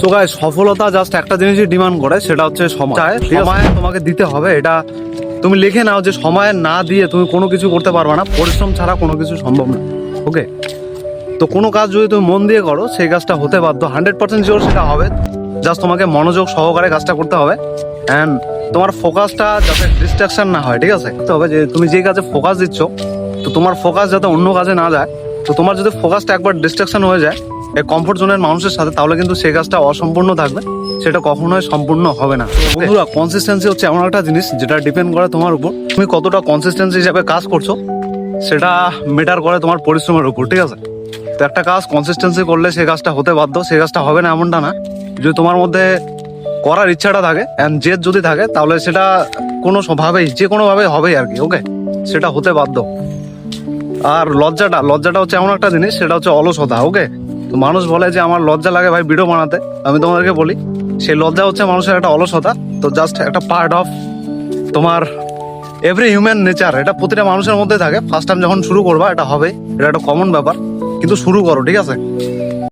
So guys সফলতা just একটা জিনিসই ডিমান্ড করে সেটা হচ্ছে সময়। সময় তোমাকে দিতে হবে এটা তুমি লিখে নাও যে সময় না দিয়ে তুমি কোনো কিছু করতে পারবে না পরিশ্রম ছাড়া কোনো কিছু সম্ভব না ওকে তো কোনো কাজ যদি তুমি মন দিয়ে করো সেই কাজটা হতে বাধ্য হান্ড্রেড পার্সেন্ট শিওর সেটা হবে। জাস্ট তোমাকে মনোযোগ সহকারে কাজটা করতে হবে। অ্যান্ড তোমার ফোকাসটা যাতে ডিস্ট্রাকশন না হয় ঠিক আছে? তো হবে যে তুমি যে কাজে ফোকাস দিচ্ছ তো তোমার ফোকাস যাতে অন্য কাজে না যায় তো তোমার যদি ফোকাসটা একবার ডিস্ট্রাকশন হয়ে যায় কমফোর্ট জোনের মানুষের সাথে, তাহলে কিন্তু সেই কাজটা অসম্পূর্ণ থাকবে। সেটা কখনোই সম্পূর্ণ হবে না। বন্ধুরা কনসিস্টেন্সি হচ্ছে এমন একটা জিনিস যেটা ডিপেন্ড করে তোমার উপর। তুমি কতটা কনসিস্টেন্সি হিসাবে কাজ করছ, সেটা মেটার করে তোমার পরিশ্রমের উপর, ঠিক আছে? তো একটা কাজ কনসিস্টেন্সি করলে সেই কাজটা হতে বাধ্য, সেই কাজটা হবে না এমনটা না। যদি তোমার মধ্যে করার ইচ্ছাটা থাকে অ্যান্ড জেদ যদি থাকে, তাহলে সেটা কোনো ভাবেই, যে কোনো ভাবে হবেই আর কি ওকে সেটা হতে বাধ্য। আর লজ্জাটা লজ্জাটা হচ্ছে এমন একটা জিনিস, সেটা হচ্ছে অলসতা ওকে মানুষ বলে যে আমার লজ্জা লাগে ভাই ভিডিও বানাতে, আমি তোমাদেরকে বলি, সেই লজ্জা হচ্ছে মানুষের একটা অলসতা, তো জাস্ট একটা পার্ট অফ তোমার এভরি হিউম্যান নেচার এটা প্রতিটা মানুষের মধ্যে থাকে। ফার্স্ট টাইম যখন শুরু করবা, এটা হবে, এটা একটা কমন ব্যাপার, কিন্তু শুরু করো, ঠিক আছে?